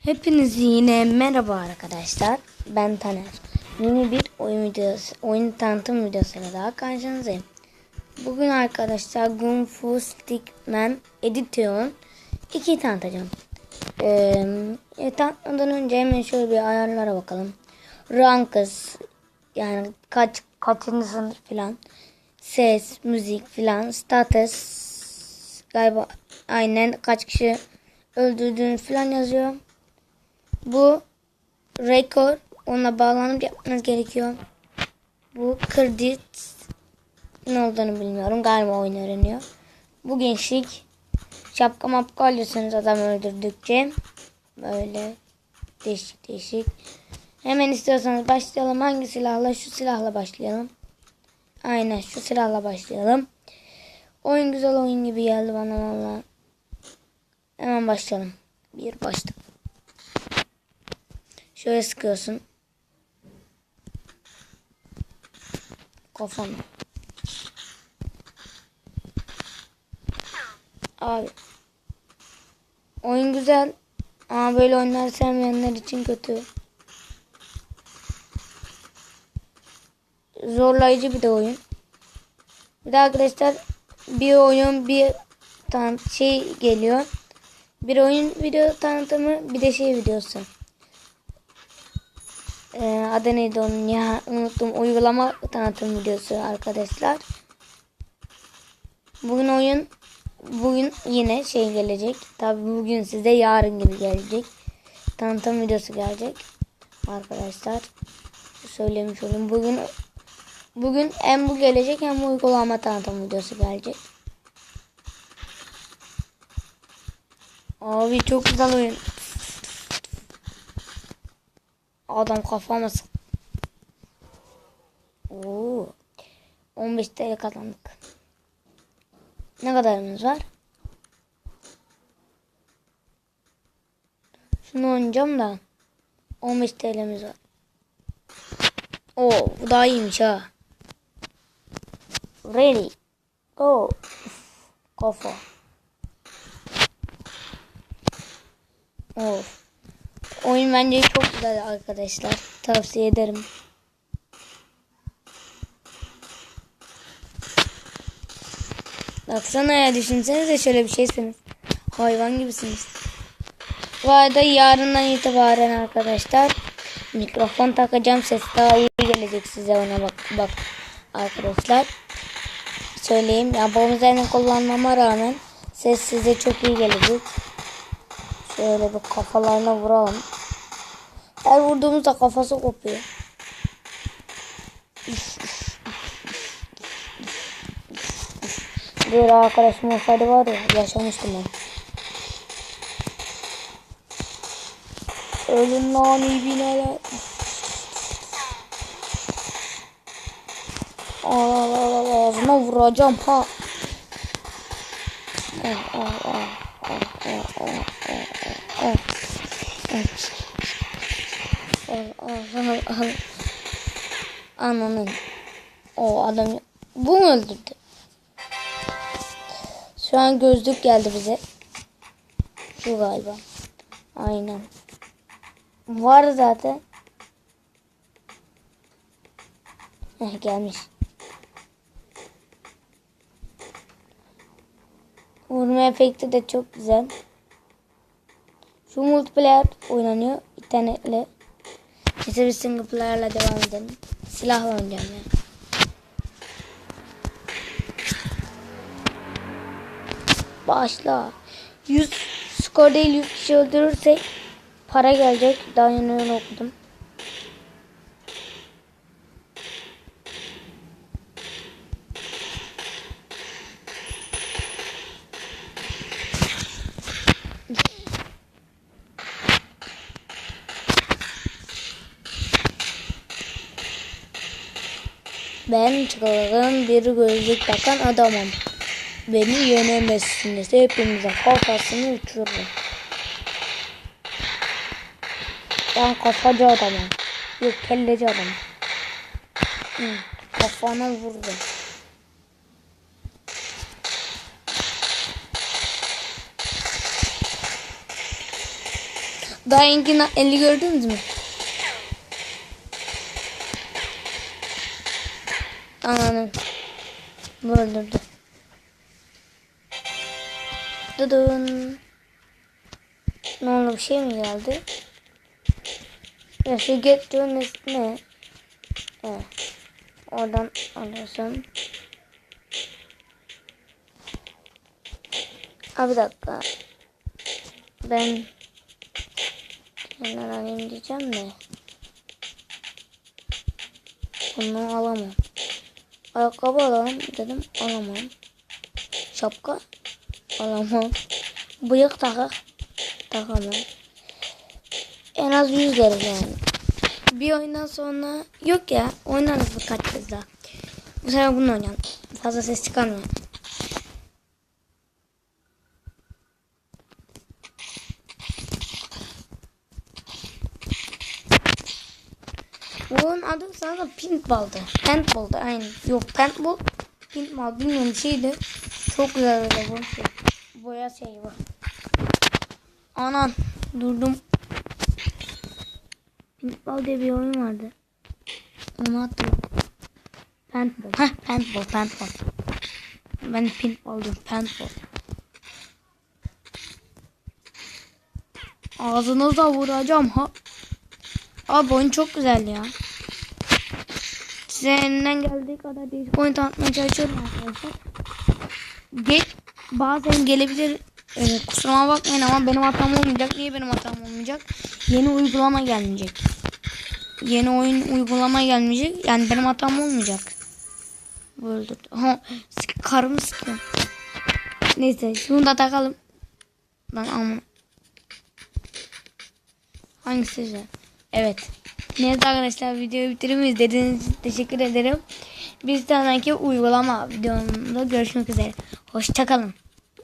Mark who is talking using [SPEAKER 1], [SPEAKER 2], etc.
[SPEAKER 1] Hepiniz yine merhaba arkadaşlar. Ben Taner. Yeni bir oyun videosu, oyun tanıtım videosuyla daha karşınızdayım. Bugün arkadaşlar Kung Fu Stickman Edition 2'yi tanıtacağım. Ee, e, tanıtmadan önce hemen şöyle bir ayarlara bakalım. Rankız yani kaç kaçıncı sınıf filan. Ses, müzik filan, status galiba aynen kaç kişi öldürdüğünü filan yazıyor. Bu rekor. Ona bağlanıp yapmanız gerekiyor. Bu kredi ne olduğunu bilmiyorum. Galiba oyun öğreniyor. Bu gençlik şapka mapka alıyorsunuz adam öldürdükçe. Böyle değişik değişik. Hemen istiyorsanız başlayalım. Hangi silahla? Şu silahla başlayalım. Aynen şu silahla başlayalım. Oyun güzel oyun gibi geldi bana valla. Hemen başlayalım. Bir başla. Şöyle sıkıyorsun. Kafanı. Abi. Oyun güzel. Ama böyle oyunlar sevmeyenler için kötü. Zorlayıcı bir de oyun. Bir de arkadaşlar bir oyun bir tan şey geliyor. Bir oyun video tanıtımı bir de şey videosu. Ee, adı neydi onun ya unuttum uygulama tanıtım videosu arkadaşlar. Bugün oyun bugün yine şey gelecek. Tabi bugün size yarın gibi gelecek. Tanıtım videosu gelecek. Arkadaşlar söylemiş olayım. Bugün bugün hem bu gelecek hem uygulama tanıtım videosu gelecek. Abi çok güzel oyun. Adam kafama sık. Oo. 15 TL kazandık. Ne kadarımız var? Şunu oynayacağım da 15 TL'miz var. Oo, bu daha iyiymiş ha. Ready. Go. Kafa. Of. Oyun bence çok güzel arkadaşlar. Tavsiye ederim. Baksana ya düşünsenize şöyle bir şeysiniz. Hayvan gibisiniz. Bu arada yarından itibaren arkadaşlar mikrofon takacağım. Ses daha iyi gelecek size ona bak bak arkadaşlar. Söyleyeyim ya babam üzerine kullanmama rağmen ses size çok iyi gelecek. Şöyle bir kafalarına vuralım. Her vurduğumuzda kafası kopuyor. Böyle arkadaşım olsaydı var ya yaşamıştım ben. Ölün lan iyi binalar. Al al al al ağzına vuracağım ha. Al al al al al al al al al Ananın. O adam bu mu öldürdü? Şu an gözlük geldi bize. Şu galiba. Aynen. Var zaten. Heh, gelmiş. Vurma efekti de çok güzel. Şu multiplayer oynanıyor internetle. Neyse biz single devam edelim. Silahla oynayacağım yani. Başla. 100 skor değil 100 kişi öldürürsek para gelecek. Daha yeni okudum. Ben çılgın bir gözlük takan adamım. Beni yenemezsiniz. Hepinizin kafasını uçururum. Ben kafacı adamım. Yok kelleci adamım. Hı, kafana vurdum. Daha 50 gördünüz mü? Ananın. Bu öldürdü. Dudun. Ne oldu bir şey mi geldi? Ya şu get dönmesi ne? Evet. Oradan alıyorsun. Abi bir dakika. Ben Hemen alayım diyeceğim de. Bunu alamam. Ayakkabı alalım dedim alamam. Şapka alamam. Bıyık takak takamam. En az 100 deriz yani. Bir oyundan sonra yok ya oynarız birkaç kez daha. Bu sefer bunu oynayalım. Fazla ses çıkarmıyor. Bunun adı sana paintball'dı. Paintball'dı aynı. Yok paintball. Paintball bilmiyorum şeydi. Çok güzel öyle bu şey. Boya şeyi bu. Anan durdum. Paintball diye bir oyun vardı. Onu attım. Paintball. Heh paintball paintball. Ben paintball diyorum paintball. Ağzınıza vuracağım ha. Abi oyun çok güzel ya. Size elinden geldiği kadar değişik oyun tanıtmaya çalışıyorum arkadaşlar. Geç, bazen gelebilir. Ee, kusuruma bakmayın ama benim hatam olmayacak. Niye benim hatam olmayacak? Yeni uygulama gelmeyecek. Yeni oyun uygulama gelmeyecek. Yani benim hatam olmayacak. Böyle. Ha, karımı sıkıyorum. Neyse şunu da takalım. Lan aman. Hangisi? Evet. Neyse arkadaşlar videoyu bitirelim. İzlediğiniz için teşekkür ederim. Bir sonraki uygulama videomda görüşmek üzere. Hoşçakalın.